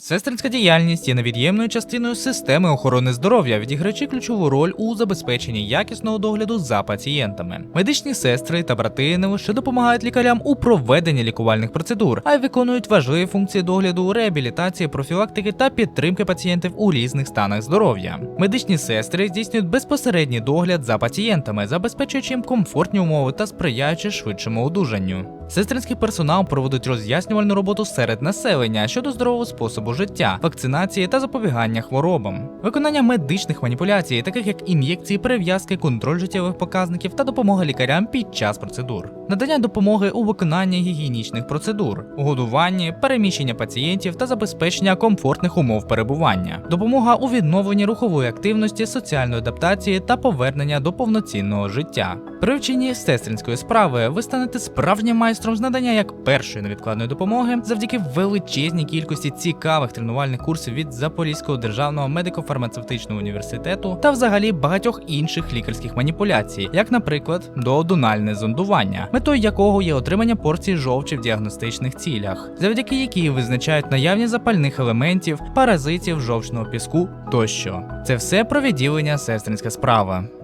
Сестринська діяльність є невід'ємною частиною системи охорони здоров'я, відіграючи ключову роль у забезпеченні якісного догляду за пацієнтами. Медичні сестри та брати не лише допомагають лікарям у проведенні лікувальних процедур, а й виконують важливі функції догляду, реабілітації, профілактики та підтримки пацієнтів у різних станах здоров'я. Медичні сестри здійснюють безпосередній догляд за пацієнтами, забезпечуючи їм комфортні умови та сприяючи швидшому одужанню. Сестринський персонал проводить роз'яснювальну роботу серед населення щодо здорового способу життя, вакцинації та запобігання хворобам, виконання медичних маніпуляцій, таких як ін'єкції, перев'язки, контроль життєвих показників та допомога лікарям під час процедур, надання допомоги у виконанні гігієнічних процедур, годуванні, переміщення пацієнтів та забезпечення комфортних умов перебування, допомога у відновленні рухової активності, соціальної адаптації та повернення до повноцінного життя. При вченні сестринської справи ви станете справжнім майстром з надання як першої невідкладної допомоги завдяки величезній кількості цікавих тренувальних курсів від Запорізького державного медико-фармацевтичного університету та взагалі багатьох інших лікарських маніпуляцій, як, наприклад, доодональне зондування, метою якого є отримання порції жовчі в діагностичних цілях, завдяки якій визначають наявність запальних елементів, паразитів, жовчного піску тощо. Це все про відділення сестринська справа.